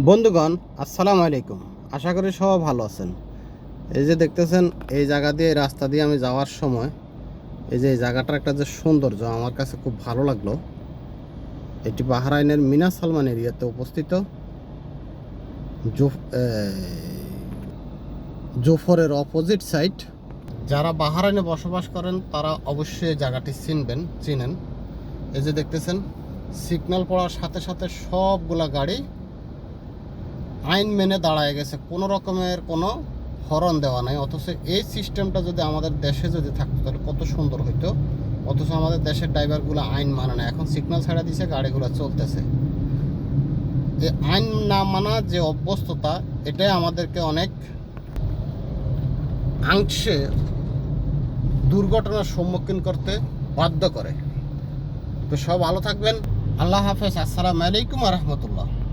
বন্ধুগণ, আসসালামু আলাইকুম। আশা করি সবাই ভালো আছেন। এই যে দেখতেছেন, এই জায়গা দিয়ে, রাস্তা দিয়ে আমি যাওয়ার সময় এই যে এই জায়গাটার একটা যে সৌন্দর্য আমার কাছে খুব ভালো লাগল। এটি বাহরাইনের মিনা সালমান এরিয়াতে অবস্থিত জোফ জোফরের অপোজিট সাইড। যারা বাহারাইনে বসবাস করেন, তারা অবশ্যই এই জায়গাটি চিনবেন, চিনেন। এই যে দেখতেছেন, সিগন্যাল পড়ার সাথে সাথে সবগুলা গাড়ি আইন মেনে দাঁড়ায় গেছে, কোনো রকমের কোনো হরণ দেওয়া নাই। অথচ এই সিস্টেমটা যদি আমাদের দেশে যদি থাকতো, তাহলে কত সুন্দর হইতো। অথচ আমাদের দেশের ড্রাইভারগুলো আইন মানে না। এখন সিগন্যাল ছাড়া দিছে, গাড়িগুলো চলতেছে। এই আইন না মানা যে অভ্যস্ততা, এটাই আমাদেরকে অনেক আংশে দুর্ঘটনার সম্মুখীন করতে বাধ্য করে। তো সব ভালো থাকবেন। আল্লাহ হাফেজ। আসসালামু আলাইকুম রহমতুল্লাহ।